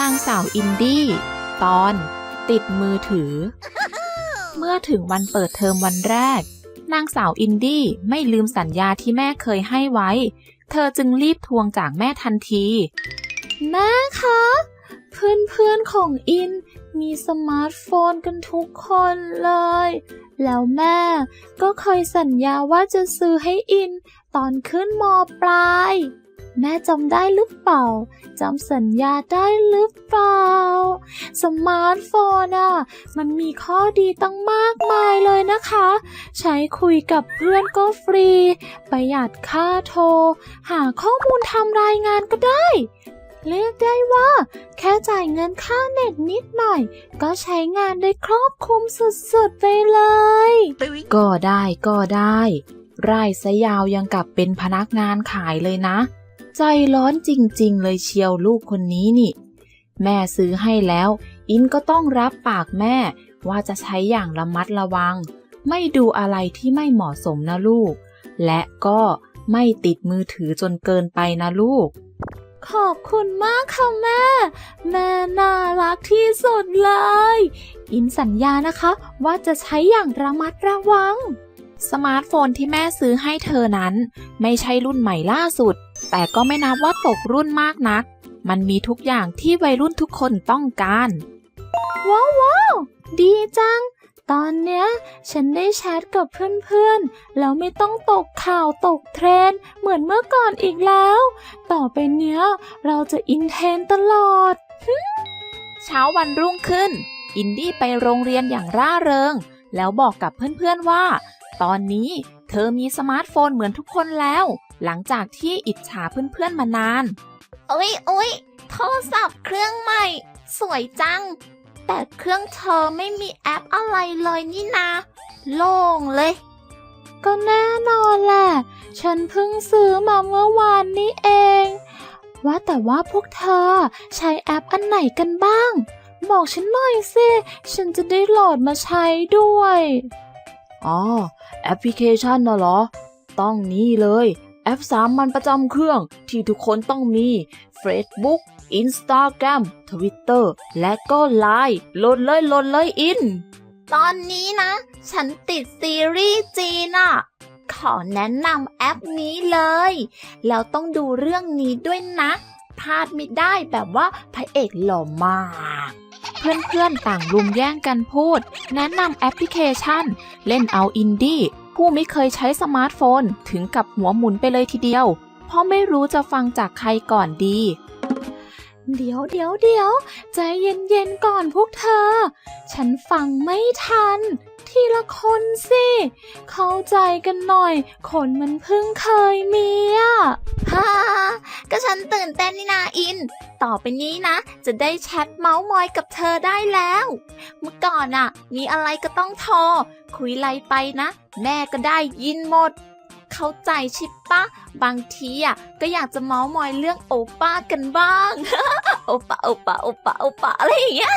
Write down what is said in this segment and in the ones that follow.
นางสาวอินดี้ ตอน ติดมือถือ เมื่อถึงวันเปิดเทอมวันแรก นางสาวอินดี้ไม่ลืมสัญญาที่แม่เคยให้ไว้ เธอจึงรีบทวงจากแม่ทันที แม่คะ เพื่อนๆของอินมีสมาร์ทโฟนกันทุกคนเลย แล้วแม่ก็เคยสัญญาว่าจะซื้อให้อินตอนขึ้นมปลาย แม่จำได้หรือเปล่า จำสัญญาได้หรือเปล่า สมาร์ทโฟนอะ มันมีข้อดีตั้งมากมายเลยนะคะ ใช้คุยกับเพื่อนก็ฟรี ประหยัดค่าโทร หาข้อมูลทำรายงานก็ได้ เรียกได้ว่า แค่จ่ายเงินค่าเน็ตนิดหน่อย ก็ใช้งานได้ครอบคลุมสุดๆไปเลย ก็ได้ก็ได้ ไร่ซะยาวยังกับเป็นพนักงานขายเลยนะ ใจร้อนจริง ๆ เลยเชียวลูกคนนี้นี่ แม่ซื้อให้แล้ว อินก็ต้องรับปากแม่ว่าจะใช้อย่างระมัดระวัง ไม่ดูอะไรที่ไม่เหมาะสมนะลูก และก็ไม่ติดมือถือจนเกินไปนะลูก ขอบคุณมากค่ะแม่ แม่น่ารักที่สุดเลย อินสัญญานะคะ ว่าจะใช้อย่างระมัดระวัง สมาร์ทโฟนที่แม่ซื้อให้เธอนั้น ไม่ใช่รุ่นใหม่ล่าสุด แต่ก็ไม่นับว่าตกรุ่นมากนัก มันมีทุกอย่างที่วัยรุ่นทุกคนต้องการ ว้าวว้าวดีจัง ตอนเนี้ย ฉันได้แชทกับเพื่อนๆ แล้วไม่ต้องตกข่าวตกเทรนด์เหมือนเมื่อก่อนอีกแล้ว ต่อไปเนี้ย เราจะอินเทรนด์ตลอด เช้าวันรุ่งขึ้น อินดี้ไปโรงเรียนอย่างร่าเริง แล้วบอกกับเพื่อนๆว่า ตอนนี้เธอมีสมาร์ทโฟนเหมือนทุกคนแล้ว หลังจากที่อิจฉาเพื่อนๆมานานอุ๊ยอุ๊ยโทรศัพท์เครื่องใหม่ สวยจัง แต่เครื่องเธอไม่มีแอปอะไรเลยนี่นา โล่งเลย ก็แน่นอนแหละ ฉันเพิ่งซื้อมาเมื่อวานนี้เอง ว่าแต่ว่าพวกเธอใช้แอปอันไหนกันบ้าง บอกฉันหน่อยสิ ฉันจะได้โหลดมาใช้ด้วย อ๋อ แอปพลิเคชันน่ะเหรอ ต้องนี่เลย แอปสามัญประจำเครื่องที่ทุกคนต้องมี Facebook Instagram Twitter และก็ Line โหลดเลยโหลดเลยอิน ตอนนี้นะ ฉันติดซีรีส์จีนอะขอแนะนำแอปนี้เลย แล้วต้องดูเรื่องนี้ด้วยนะ พลาดไม่ได้แบบว่าพระเอกหล่อมาก เพื่อนๆต่างรุมแย่งกันพูด แนะนำแอปพลิเคชัน เล่นเอาอินดี้ ผู้ไม่เคยใช้สมาร์ทโฟนถึงกับหัวหมุนไปเลยทีเดียว เพราะไม่รู้จะฟังจากใครก่อนดี เดี๋ยวเดี๋ยวเดี๋ยวใจเย็นๆก่อนพวกเธอ ฉันฟังไม่ทัน ทีละคนสิ เข้าใจกันหน่อย คนมันเพิ่งเคยมีอะฮ่าก็ฉันตื่นเต้นนี่นาอิน ต่อไปนี้นะ จะได้แชทเมาส์มอยกับเธอได้แล้ว เมื่อก่อนอะมีอะไรก็ต้องโทรคุยไลน์ไปนะ แม่ก็ได้ยินหมด เข้าใจชิปปะ บางทีอะก็อยากจะเมาส์มอยเรื่องโอป้ากันบ้าง โอป้าโอป้าโอป้าโอป้าอะไรอย่างเงี้ย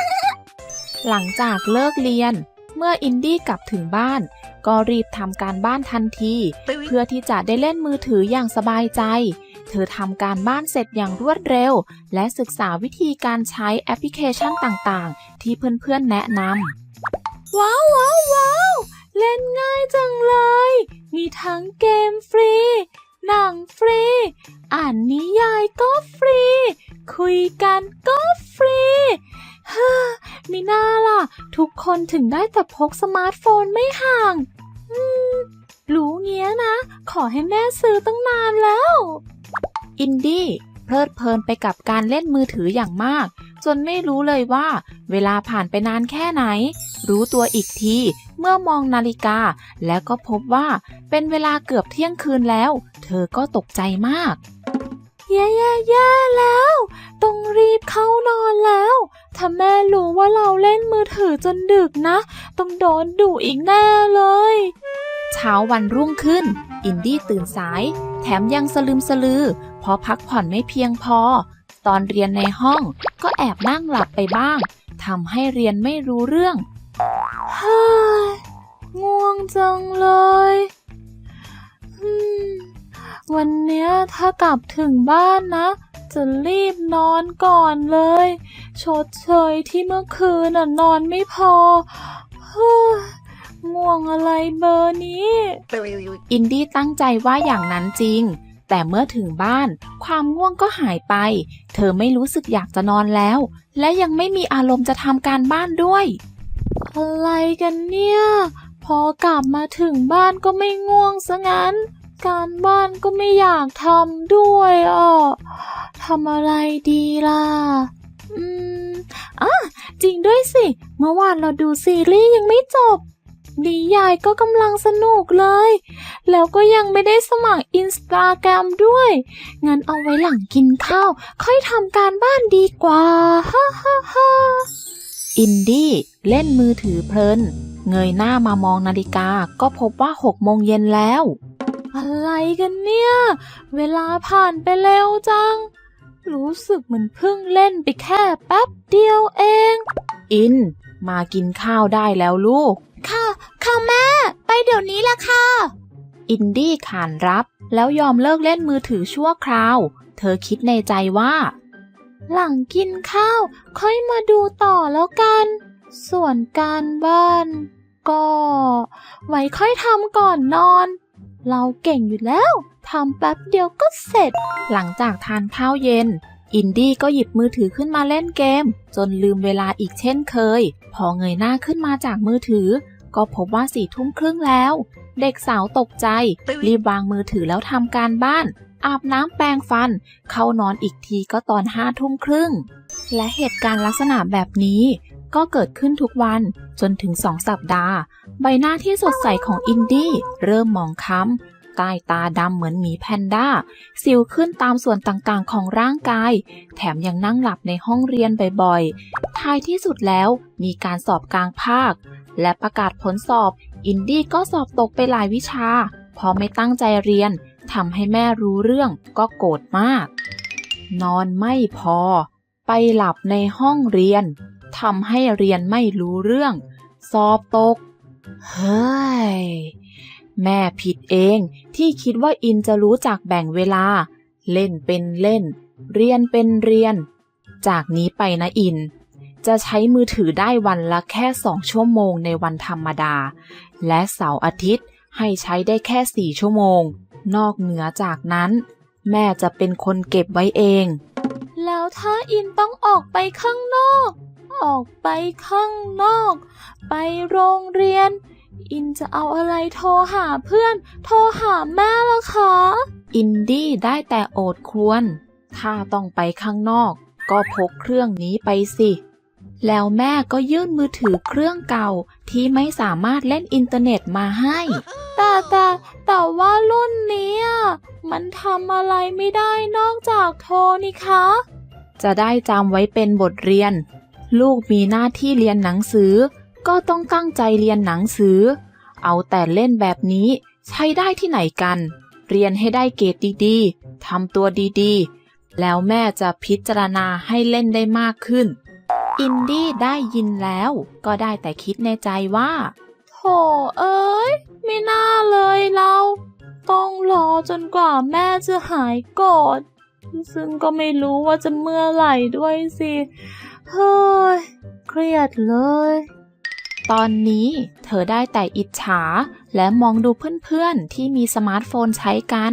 หลังจากเลิกเรียน เมื่ออินดี้กลับถึงบ้าน ก็รีบทำการบ้านทันที เพื่อที่จะได้เล่นมือถืออย่างสบายใจ เธอทำการบ้านเสร็จอย่างรวดเร็ว และศึกษาวิธีการใช้แอปพลิเคชันต่างๆ ที่เพื่อนๆแนะนำว้าวว้าวว้าวเล่นง่ายจังเลย มีทั้งเกมฟรี หนังฟรี อ่านนิยายก็ฟรี คุยกันก็ฟรี ฮ่ามีน่าล่ะ ทุกคนถึงได้แต่พกสมาร์ทโฟนไม่ห่าง อืม รู้เงี้ยนะ ขอให้แม่ซื้อตั้งนานแล้ว อินดี้เพลิดเพลินไปกับการเล่นมือถืออย่างมาก จนไม่รู้เลยว่า เวลาผ่านไปนานแค่ไหน รู้ตัวอีกทีเมื่อมองนาฬิกา แล้วก็พบว่าเป็นเวลาเกือบเที่ยงคืนแล้ว เธอก็ตกใจมาก แย่แย่แย่แล้ว ต้องรีบเข้านอนแล้ว ถ้าแม่รู้ว่าเราเล่นมือถือจนดึกนะ ต้องโดนดุอีกแน่เลย เช้าวันรุ่งขึ้น อินดี้ตื่นสาย แถมยังสลืมสลือ เพราะพักผ่อนไม่เพียงพอ ตอนเรียนในห้องก็แอบนั่งหลับไปบ้างทำให้เรียนไม่รู้เรื่อง เฮ้ย ง่วงจังเลยอืม วันเนี้ยถ้ากลับถึงบ้านนะ จะรีบนอนก่อนเลย ชดเชยที่เมื่อคืนน่ะนอนไม่พอเฮ้ยง่วงอะไรเบอร์นี้ อินดี้ตั้งใจว่าอย่างนั้นจริง แต่เมื่อถึงบ้าน ความง่วงก็หายไป เธอไม่รู้สึกอยากจะนอนแล้ว และยังไม่มีอารมณ์จะทำการบ้านด้วย อะไรกันเนี่ย พอกลับมาถึงบ้านก็ไม่ง่วงซะงั้น การบ้านก็ไม่อยากทำด้วยอะทำอะไรดีล่ะ อืมอะจริงด้วยสิ เมื่อวานเราดูซีรีส์ยังไม่จบนิยายก็กำลังสนุกเลย แล้วก็ยังไม่ได้สมัครอินสตาแกรมด้วย งั้นเอาไว้หลังกินข้าว ค่อยทำการบ้านดีกว่า ฮ่าฮ่าฮ่าอินดี้เล่นมือถือเพลิน เงยหน้ามามองนาฬิกาก็พบว่าหกโมงเย็นแล้ว อะไรกันเนี่ย เวลาผ่านไปเร็วจัง รู้สึกเหมือนเพิ่งเล่นไปแค่แป๊บเดียวเอง อิน มากินข้าวได้แล้วลูก ค่ะ ค่ะแม่ ไปเดี๋ยวนี้ละค่ะ อินดี้ขานรับแล้วยอมเลิกเล่นมือถือชั่วคราว เธอคิดในใจว่า หลังกินข้าว ค่อยมาดูต่อแล้วกัน ส่วนการบ้าน ก็ ไว้ค่อยทำก่อนนอน เราเก่งอยู่แล้วทำแป๊บเดียวก็เสร็จ หลังจากทานข้าวเย็น อินดี้ก็หยิบมือถือขึ้นมาเล่นเกม จนลืมเวลาอีกเช่นเคย พอเงยหน้าขึ้นมาจากมือถือ ก็พบว่าสี่ทุ่มครึ่งแล้ว เด็กสาวตกใจ รีบวางมือถือแล้วทำการบ้าน อาบน้ำแปรงฟัน เข้านอนอีกทีก็ตอนห้าทุ่มครึ่ง และเหตุการณ์ลักษณะแบบนี้ก็เกิดขึ้นทุกวัน จนถึงสองสัปดาห์ ใบหน้าที่สดใสของอินดี้เริ่มมองค้ำใต้ตาดำเหมือนหมีแพนด้า สิวขึ้นตามส่วนต่างๆของร่างกาย แถมยังนั่งหลับในห้องเรียนบ่อยๆ ท้ายที่สุดแล้วมีการสอบกลางภาค และประกาศผลสอบ อินดี้ก็สอบตกไปหลายวิชาเพราะไม่ตั้งใจเรียนทำให้แม่รู้เรื่องก็โกรธมาก นอนไม่พอ ไปหลับในห้องเรียน ทำให้เรียนไม่รู้เรื่อง สอบตก เฮ้ย แม่ผิดเองที่คิดว่าอินจะรู้จักแบ่งเวลา เล่นเป็นเล่น เรียนเป็นเรียน จากนี้ไปนะอิน จะใช้มือถือได้วันละแค่สองชั่วโมงในวันธรรมดา และเสาร์อาทิตย์ให้ใช้ได้แค่สี่ชั่วโมง นอกเหนือจากนั้น แม่จะเป็นคนเก็บไว้เอง แล้วถ้าอินต้องออกไปข้างนอก ออกไปข้างนอก ไปโรงเรียน อินจะเอาอะไรโทรหาเพื่อน โทรหาแม่ละคะ อินดี้ได้แต่โอดครวญถ้าต้องไปข้างนอก ก็พกเครื่องนี้ไปสิ แล้วแม่ก็ยื่นมือถือเครื่องเก่าที่ไม่สามารถเล่นอินเทอร์เน็ตมาให้ แต่แต่แต่ว่ารุ่นนี้อะมันทำอะไรไม่ได้นอกจากโทรนี่คะจะได้จำไว้เป็นบทเรียน ลูกมีหน้าที่เรียนหนังสือ ก็ต้องตั้งใจเรียนหนังสือ เอาแต่เล่นแบบนี้ใช้ได้ที่ไหนกัน เรียนให้ได้เกรดดีๆทำตัวดีๆ แล้วแม่จะพิจารณาให้เล่นได้มากขึ้น อินดี้ได้ยินแล้วก็ได้แต่คิดในใจว่าโถเอ้ย ไม่น่าเลยเรา ต้องรอจนกว่าแม่จะหายโกรธซึ่งก็ไม่รู้ว่าจะเมื่อไหร่ด้วยสิ เฮ้ย เครียดเลย ตอนนี้เธอได้แต่อิจฉา และมองดูเพื่อนๆที่มีสมาร์ทโฟนใช้กัน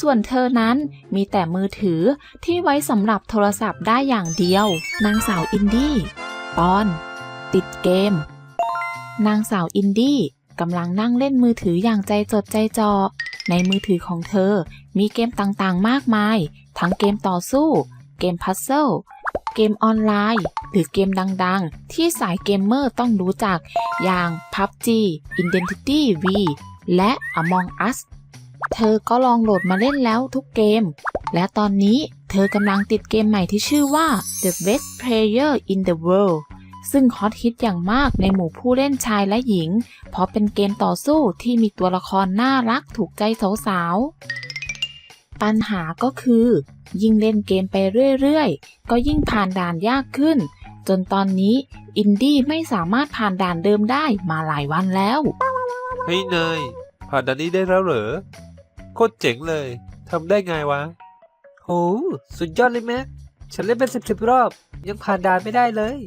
ส่วนเธอนั้นมีแต่มือถือที่ไว้สำหรับโทรศัพท์ได้อย่างเดียว นางสาวอินดี้ตอน ติดเกม นางสาวอินดี้กำลังนั่งเล่นมือถืออย่างใจจดใจจ่อในมือถือของเธอมีเกมต่างๆ มากมาย ทั้งเกมต่อสู้ เกมพัซเซิล เกมออนไลน์ หรือเกมดังๆ ที่สายเกมเมอร์ต้องรู้จัก อย่าง PUBG Identity V และ Among Us เธอก็ลองโหลดมาเล่นแล้วทุกเกม และตอนนี้เธอกำลังติดเกมใหม่ที่ชื่อว่า The Best Player in the World ซึ่งฮอตฮิตอย่างมากในหมู่ผู้เล่นชายและหญิง เพราะเป็นเกมต่อสู้ที่มีตัวละครน่ารักถูกใจสาวๆ ปัญหาก็คือ ยิ่งเล่นเกมไปเรื่อยๆ ก็ยิ่งผ่านด่านยากขึ้น จนตอนนี้อินดี้ไม่สามารถผ่านด่านเดิมได้มาหลายวันแล้ว เฮ้ยเนยผ่านด่านนี้ได้แล้วเหรอ โคตรเจ๋งเลยทำได้ไงวะโหสุดยอดเลยแม็กฉันเล่นเป็นสิบสิบรอบ ยังผ่านด่านไม่ได้เลย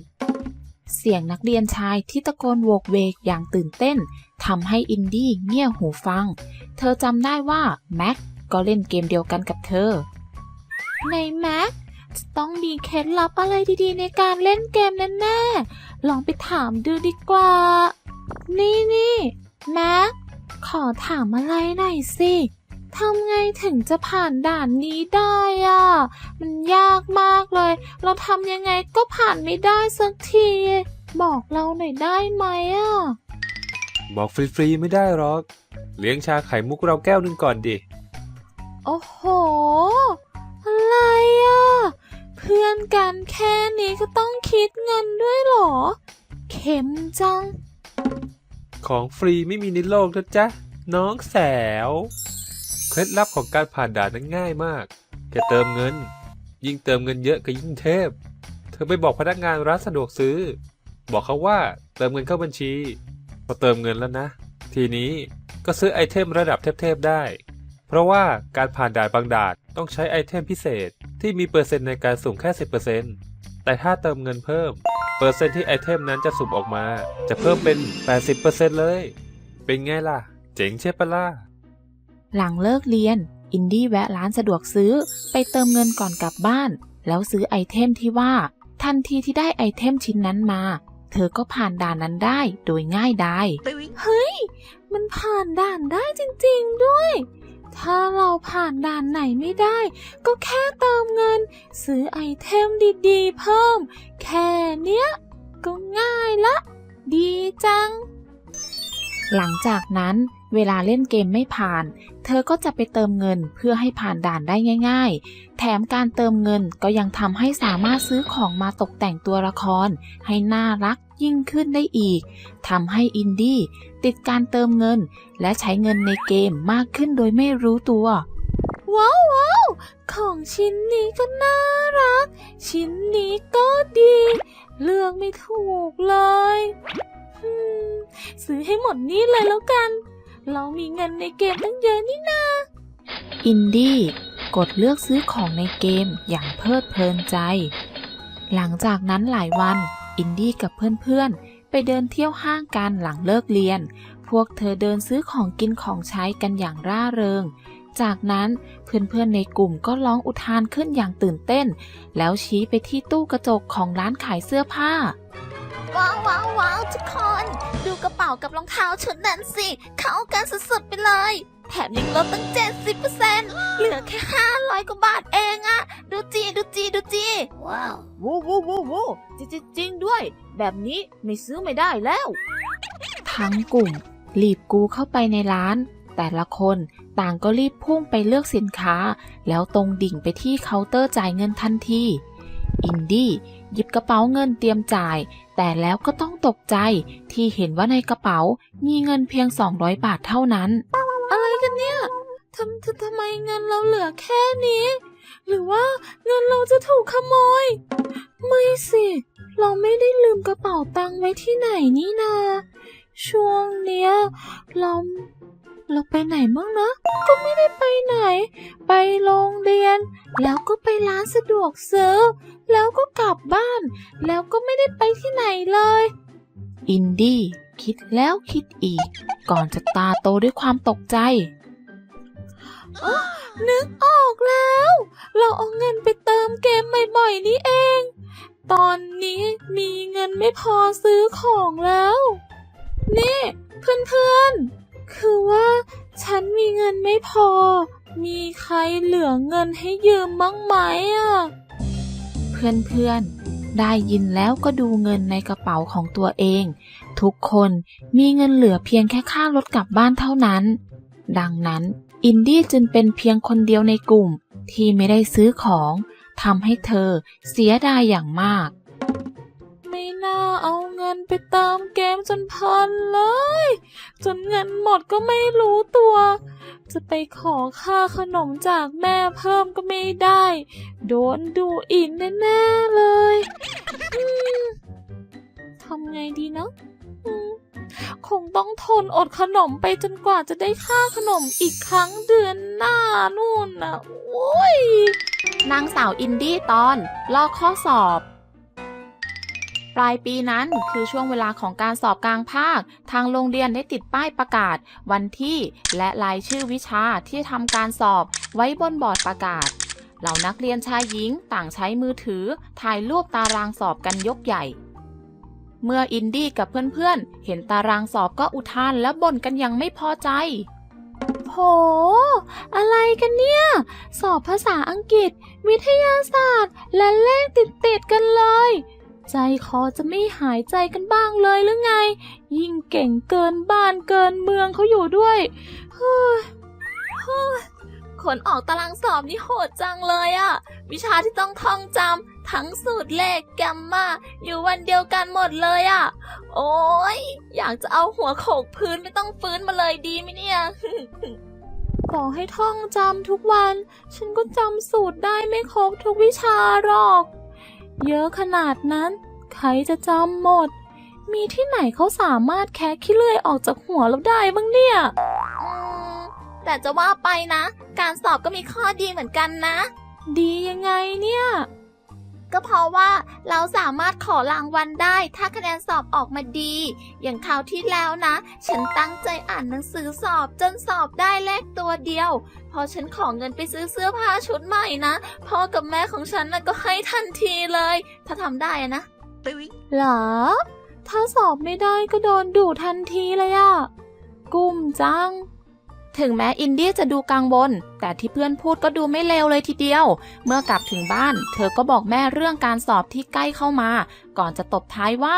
เสียงนักเรียนชายที่ตะโกนโวกเวกอย่างตื่นเต้นทำให้อินดี้เงี่ยหูฟัง เธอจำได้ว่าแม็กก็เล่นเกมเดียวกันกับเธอ ในแม็กจะต้องมีเคล็ดลับอะไรดีๆ ในการเล่นเกมแน่ๆลองไปถามดูดีกว่า นี่นี่แม็กขอถามอะไรหน่อยสิทำไงถึงจะผ่านด่านนี้ได้อะมันยากมากเลย เราทำยังไงก็ผ่านไม่ได้สักที บอกเราหน่อยได้ไหมอะบอกฟรีๆไม่ได้หรอก เลี้ยงชาไข่มุกเราแก้วหนึงก่อนดิ โอ้โห อะไรอะ เพื่อนกันแค่นี้ก็ต้องคิดเงินด้วยเหรอ เข็มจัง ของฟรีไม่มีในโลกนะจ๊ะ น้องแสว เคล็ดลับของการผ่านด่านนั้นง่ายมาก แค่เติมเงิน ยิ่งเติมเงินเยอะก็ยิ่งเทพ เธอไปบอกพนักงานร้านสะดวกซื้อ บอกเขาว่าเติมเงินเข้าบัญชี พอเติมเงินแล้วนะ ทีนี้ก็ซื้อไอเทมระดับเทพๆได้ เพราะว่าการผ่านด่านบางด่านต้องใช้ไอเทมพิเศษที่มีเปอร์เซ็นต์ในการสุ่มแค่ 10%แต่ถ้าเติมเงินเพิ่ม เปอร์เซ็นต์ที่ไอเทมนั้นจะสุ่มออกมา จะเพิ่มเป็น 80%เลย เป็นไงล่ะ เจ๋งใช่ปะล่ะ หลังเลิกเรียน อินดี้แวะร้านสะดวกซื้อไปเติมเงินก่อนกลับบ้าน แล้วซื้อไอเทมที่ว่า ทันทีที่ได้ไอเทมชิ้นนั้นมา เธอก็ผ่านด่านนั้นได้โดยง่ายดายเฮ้ย มันผ่านด่านได้จริง ๆ ด้วย ถ้าเราผ่านด่านไหนไม่ได้ ก็แค่เติมเงิน ซื้อไอเทมดีๆ เพิ่ม แค่เนี้ย ก็ง่ายละ ดีจัง หลังจากนั้นเวลาเล่นเกมไม่ผ่าน เธอก็จะไปเติมเงินเพื่อให้ผ่านด่านได้ง่าย ๆ แถมการเติมเงินก็ยังทำให้สามารถซื้อของมาตกแต่งตัวละคร ให้น่ารัก ยิ่งขึ้นได้อีกทำให้อินดี้ติดการเติมเงิน และใช้เงินในเกมมากขึ้นโดยไม่รู้ตัว ว้าวว้าวของชิ้นนี้ก็น่ารัก ชิ้นนี้ก็ดี เลือกไม่ถูกเลยอืมซื้อให้หมดนี่เลยแล้วกัน เรามีเงินในเกมตั้งเยอะนี่นาอินดี้กดเลือกซื้อของในเกมอย่างเพลิดเพลินใจ หลังจากนั้นหลายวัน อินดี้กับเพื่อนๆ ไปเดินเที่ยวห้างกันหลังเลิกเรียน พวกเธอเดินซื้อของกินของใช้กันอย่างร่าเริง จากนั้นเพื่อนๆในกลุ่มก็ร้องอุทานขึ้นอย่างตื่นเต้น แล้วชี้ไปที่ตู้กระจกของร้านขายเสื้อผ้า ว้าวว้าวว้าวทุกคน ดูกระเป๋ากับรองเท้าชุดนั้นสิ เข้ากันสุดๆไปเลย แถมยังลดตั้ง 70%เหลือแค่ 500 กว่าบาทเองอะดูจีดูจีดูจี ว้าววู้วู้วู้วู้จริงจริงๆด้วย แบบนี้ไม่ซื้อไม่ได้แล้ว ทั้งกลุ่ม รีบกูเข้าไปในร้าน แต่ละคนต่างก็รีบพุ่งไปเลือกสินค้า แล้วตรงดิ่งไปที่เคาน์เตอร์จ่ายเงินทันที อินดี้หยิบกระเป๋าเงินเตรียมจ่าย แต่แล้วก็ต้องตกใจที่เห็นว่าในกระเป๋ามีเงินเพียง 200 บาทเท่านั้น อะไรกันเนี่ย ทำทำทำไมเงินเราเหลือแค่นี้ หรือว่าเงินเราจะถูกขโมย ไม่สิ เราไม่ได้ลืมกระเป๋าตังค์ไว้ที่ไหนนี่นา ช่วงเนี้ยเราเราไปไหนบ้างนะ ก็ไม่ได้ไปไหน ไปโรงเรียน แล้วก็ไปร้านสะดวกซื้อ แล้วก็กลับบ้าน แล้วก็ไม่ได้ไปที่ไหนเลย อินดี้คิดแล้วคิดอีก ก่อนจะตาโตด้วยความตกใจ นึกออกแล้ว เราเอาเงินไปเติมเกมบ่อยๆนี่เอง ตอนนี้มีเงินไม่พอซื้อของแล้ว นี่เพื่อนๆ คือว่าฉันมีเงินไม่พอ มีใครเหลือเงินให้ยืมบ้างไหมอะ เพื่อนๆ ได้ยินแล้วก็ดูเงินในกระเป๋าของตัวเอง ทุกคนมีเงินเหลือเพียงแค่ค่ารถกลับบ้านเท่านั้น ดังนั้น อินดี้จึงเป็นเพียงคนเดียวในกลุ่มที่ไม่ได้ซื้อของทำให้เธอเสียดายอย่างมาก ไม่น่าเอาเงินไปติมเกมจนพลินเลย จนเงินหมดก็ไม่รู้ตัว จะไปขอค่าขนมจากแม่เพิ่มก็ไม่ได้ โดนดูอีกแน่ๆเลยทำไงดีเนาะ คงต้องทนอดขนมไปจนกว่าจะได้ค่าขนมอีกครั้งเดือนหน้านู่นน่ะโอ้ยนางสาวอินดี้ตอนลอกข้อสอบปลายปีนั้นคือช่วงเวลาของการสอบกลางภาค ทางโรงเรียนได้ติดป้ายประกาศ วันที่และรายชื่อวิชาที่ทำการสอบไว้บนบอร์ดประกาศ เหล่านักเรียนชายหญิงต่างใช้มือถือ ถ่ายรูปตารางสอบกันยกใหญ่ เมื่ออินดี้กับเพื่อนๆ เห็นตารางสอบก็อุทานและบ่นกันย่างไม่พอใจ โห อะไรกันเนี่ย สอบภาษาอังกฤษ วิทยาศาสตร์ และเลขติดติดๆกันเลย ใจคอจะไม่หายใจกันบ้างเลยหรือไง ยิ่งเก่งเกินบ้านเกินเมืองเขาอยู่ด้วย เฮ้ย เฮ้ยขนออกตารางสอบนี่โหดจังเลยอะวิชาที่ต้องท่องจำทั้งสูตรเลขแกมมาอยู่วันเดียวกันหมดเลยอะโอ้ยอยากจะเอาหัวโขกพื้นไม่ต้องฟื้นมาเลยดีไหมเนี่ยต่อให้ท่องจำทุกวัน ฉันก็จำสูตรได้ไม่ครบทุกวิชาหรอก เยอะขนาดนั้น ใครจะจำหมด มีที่ไหนเขาสามารถแคะขี้เลื่อยออกจากหัวเราได้บ้างเนี่ย แต่จะว่าไปนะ การสอบก็มีข้อดีเหมือนกันนะ ดียังไงเนี่ย ก็เพราะว่าเราสามารถขอรางวัลได้ ถ้าคะแนนสอบออกมาดี อย่างคราวที่แล้วนะ ฉันตั้งใจอ่านหนังสือสอบจนสอบได้เลขตัวเดียว พอฉันขอเงินไปซื้อเสื้อผ้าชุดใหม่นะ พ่อกับแม่ของฉันน่ะก็ให้ทันทีเลย ถ้าทำได้อะนะหรอ ถ้าสอบไม่ได้ก็โดนดุทันทีเลยอะกุ้มจัง ถึงแม้อินดี้จะดูกังวลแต่ที่เพื่อนพูดก็ดูไม่เลวเลยทีเดียว เมื่อกลับถึงบ้าน เธอก็บอกแม่เรื่องการสอบที่ใกล้เข้ามา ก่อนจะตบท้ายว่า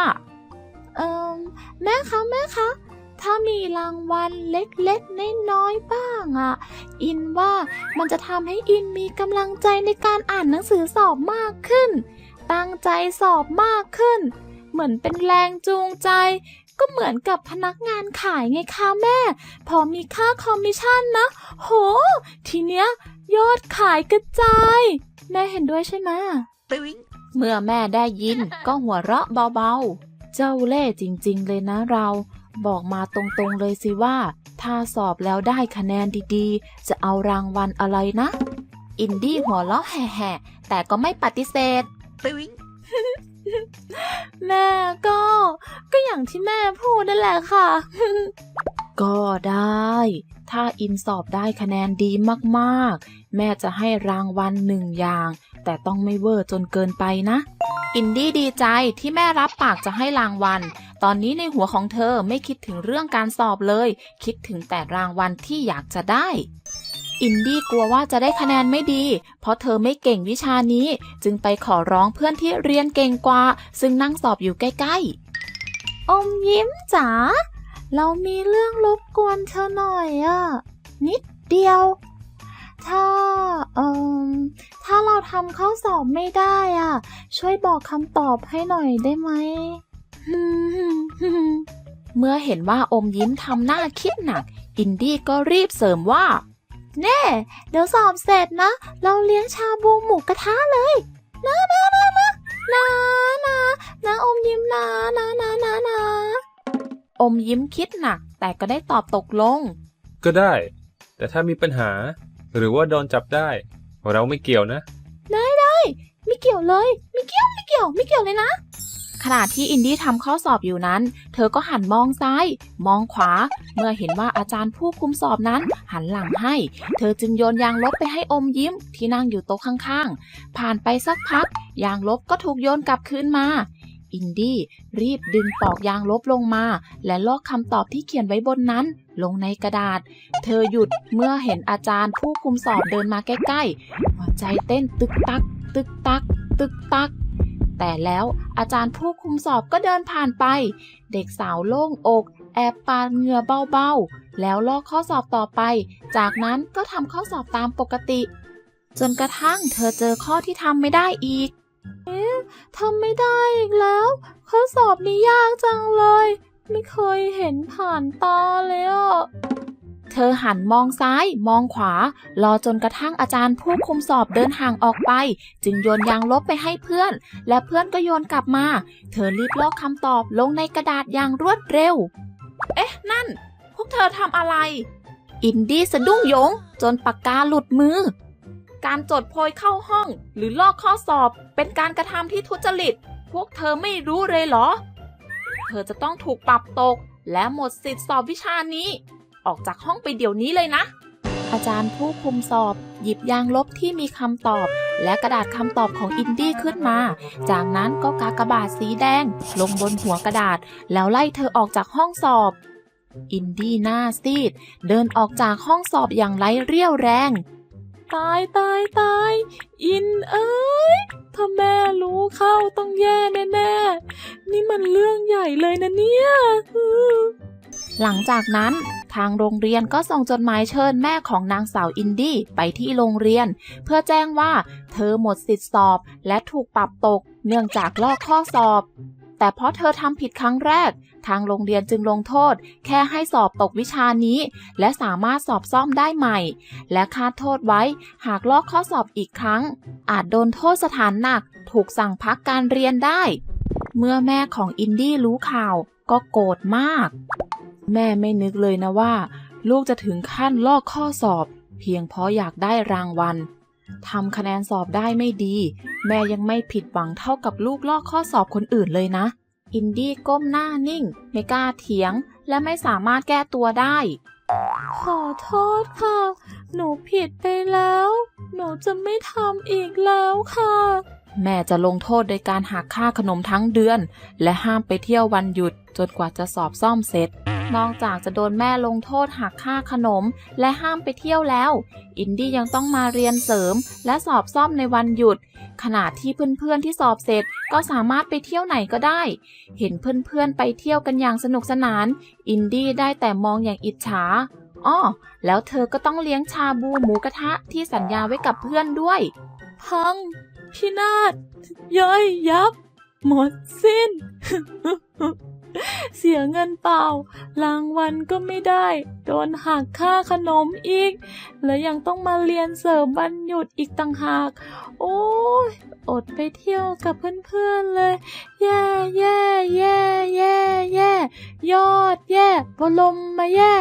เอิมแม่คะแม่คะถ้ามีรางวัลเล็กๆน้อยๆบ้างอะอินว่ามันจะทำให้อินมีกำลังใจในการอ่านหนังสือสอบมากขึ้น ตั้งใจสอบมากขึ้น เหมือนเป็นแรงจูงใจ ก็เหมือนกับพนักงานขายไงคะแม่ พอมีค่าคอมมิชชั่นนะ โห ทีเนี้ย ยอดขายกระจาย แม่เห็นด้วยใช่ไหมเมื่อแม่ได้ยินก็หัวเราะเบาๆ เจ้าเล่ห์จริงๆ เลยนะเรา บอกมาตรงๆเลยสิว่า ถ้าสอบแล้วได้คะแนนดีๆ จะเอารางวัลอะไรนะ อินดี้หัวเราะแห่ๆแต่ก็ไม่ปฏิเสธแม่ก็ก็ อย่างที่แม่พูดนั่นแหละค่ะ ก็ได้ ถ้าอินสอบได้คะแนนดีมากๆ แม่จะให้รางวัลหนึ่งอย่าง แต่ต้องไม่เวอร์จนเกินไปนะ อินดี้ดีใจที่แม่รับปากจะให้รางวัล ตอนนี้ในหัวของเธอไม่คิดถึงเรื่องการสอบเลย คิดถึงแต่รางวัลที่อยากจะได้อินดี้กลัวว่าจะได้คะแนนไม่ดี เพราะเธอไม่เก่งวิชานี้ จึงไปขอร้องเพื่อนที่เรียนเก่งกว่า ซึ่งนั่งสอบอยู่ใกล้ๆ อมยิ้มจ๋า เรามีเรื่องรบกวนเธอหน่อยอะนิดเดียว ถ้า เอ่อ ถ้าเราทำข้อสอบไม่ได้อะช่วยบอกคำตอบให้หน่อยได้ไหม เมื่อเห็นว่าอมยิ้มทำหน้าคิดหนัก อินดี้ก็รีบเสริมว่าเน่ เดี๋ยวสอบเสร็จนะ เราเลี้ยงชาบูหมูกระทะเลย นะนะนะ นะนะนะนะอมยิ้มนะนะนะนะนะอมยิ้มคิดหนัก แต่ก็ได้ตอบตกลง ก็ได้ แต่ถ้ามีปัญหา หรือว่าโดนจับได้ เราไม่เกี่ยวนะไม่เกี่ยวเลย ไม่เกี่ยวไม่เกี่ยวไม่เกี่ยวเลยนะ ขณะที่อินดี้ทำข้อสอบอยู่นั้น เธอก็หันมองซ้าย มองขวา เมื่อเห็นว่าอาจารย์ผู้คุมสอบนั้น หันหลังให้ เธอจึงโยนยางลบไปให้อมยิ้มที่นั่งอยู่โต๊ะข้างๆ ผ่านไปสักพัก ยางลบก็ถูกโยนกลับคืนมา อินดี้รีบดึงปอกยางลบลงมา และลอกคำตอบที่เขียนไว้บนนั้น ลงในกระดาษ เธอหยุดเมื่อเห็นอาจารย์ผู้คุมสอบเดินมาใกล้ๆ หัวใจเต้นตึกตัก ตึกตัก ตึกตัก แต่แล้วอาจารย์ผู้คุมสอบก็เดินผ่านไป เด็กสาวโล่งอก แอบปาดเหงื่อเบาๆ แล้วลอกข้อสอบต่อไป จากนั้นก็ทำข้อสอบตามปกติ จนกระทั่งเธอเจอข้อที่ทำไม่ได้อีก เอ๊ทำไม่ได้อีกแล้ว ข้อสอบนี้ยากจังเลย ไม่เคยเห็นผ่านตาเลยอะ อหันมองซ้าย มองขวา รอจนกระทั่งอาจารย์ผู้คุมสอบเดินห่างออกไป จึงโยนยางลบไปให้เพื่อน และเพื่อนก็โยนกลับมา เธอรีบลอกคำตอบลงในกระดาษอย่างรวดเร็ว เอ๊ะ นั่น พวกเธอทำอะไร อินดี้สะดุ้งยง จนปากกาหลุดมือ การจดโพยเข้าห้อง หรือลอกข้อสอบเป็นการกระทำที่ทุจริต พวกเธอไม่รู้เลยเหรอ เธอจะต้องถูกปรับตกและหมดสิทธิสอบวิชานี้ ออกจากห้องไปเดี๋ยวนี้เลยนะ อาจารย์ผู้คุมสอบ หยิบยางลบที่มีคำตอบ และกระดาษคำตอบของอินดี้ขึ้นมา จากนั้นก็กากบาทสีแดง ลงบนหัวกระดาษ แล้วไล่เธอออกจากห้องสอบ อินดี้หน้าซีด เดินออกจากห้องสอบอย่างไร้เรี่ยวแรงตายตายตาย อินเอ้ย ถ้าแม่รู้เข้าต้องแย่แน่ๆ นี่มันเรื่องใหญ่เลยนะเนี่ย หลังจากนั้นทางโรงเรียนก็ส่งจดหมายเชิญแม่ของนางสาวอินดี้ไปที่โรงเรียน เพื่อแจ้งว่าเธอหมดสิทธิสอบ และถูกปรับตก เนื่องจากลอกข้อสอบ แต่เพราะเธอทำผิดครั้งแรก ทางโรงเรียนจึงลงโทษ แค่ให้สอบตกวิชานี้ และสามารถสอบซ่อมได้ใหม่ และคาดโทษไว้ หากลอกข้อสอบอีกครั้ง อาจโดนโทษสถานหนัก ถูกสั่งพักการเรียนได้ เมื่อแม่ของอินดี้รู้ข่าวก็โกรธมาก แม่ไม่นึกเลยนะว่า ลูกจะถึงขั้นลอกข้อสอบ เพียงเพราะอยากได้รางวัลทำคะแนนสอบได้ไม่ดี แม่ยังไม่ผิดหวังเท่ากับลูกลอกข้อสอบคนอื่นเลยนะ อินดี้ก้มหน้านิ่ง ไม่กล้าเถียง และไม่สามารถแก้ตัวได้ ขอโทษค่ะ หนูผิดไปแล้ว หนูจะไม่ทำอีกแล้วค่ะ แม่จะลงโทษโดยการหักค่าขนมทั้งเดือน และห้ามไปเที่ยววันหยุดจนกว่าจะสอบซ่อมเสร็จ นอกจากจะโดนแม่ลงโทษหักค่าขนม และห้ามไปเที่ยวแล้ว อินดี้ยังต้องมาเรียนเสริม และสอบซ่อมในวันหยุด ขณะที่เพื่อนๆที่สอบเสร็จก็สามารถไปเที่ยวไหนก็ได้ เห็นเพื่อนๆไปเที่ยวกันอย่างสนุกสนาน อินดี้ได้แต่มองอย่างอิจฉาอ้อแล้วเธอก็ต้องเลี้ยงชาบูหมูกระทะที่สัญญาไว้กับเพื่อนด้วย พัง พินาศย่อยยับ หมดสิ้น เสียเงินเปล่า รางวัลก็ไม่ได้ โดนหักค่าขนมอีก และยังต้องมาเรียนเสริมวันหยุดอีกต่างหาก โอ้ย อดไปเที่ยวกับเพื่อนๆเลย แย่แย่แย่แย่แย่ยอดแย่บลมมาแย่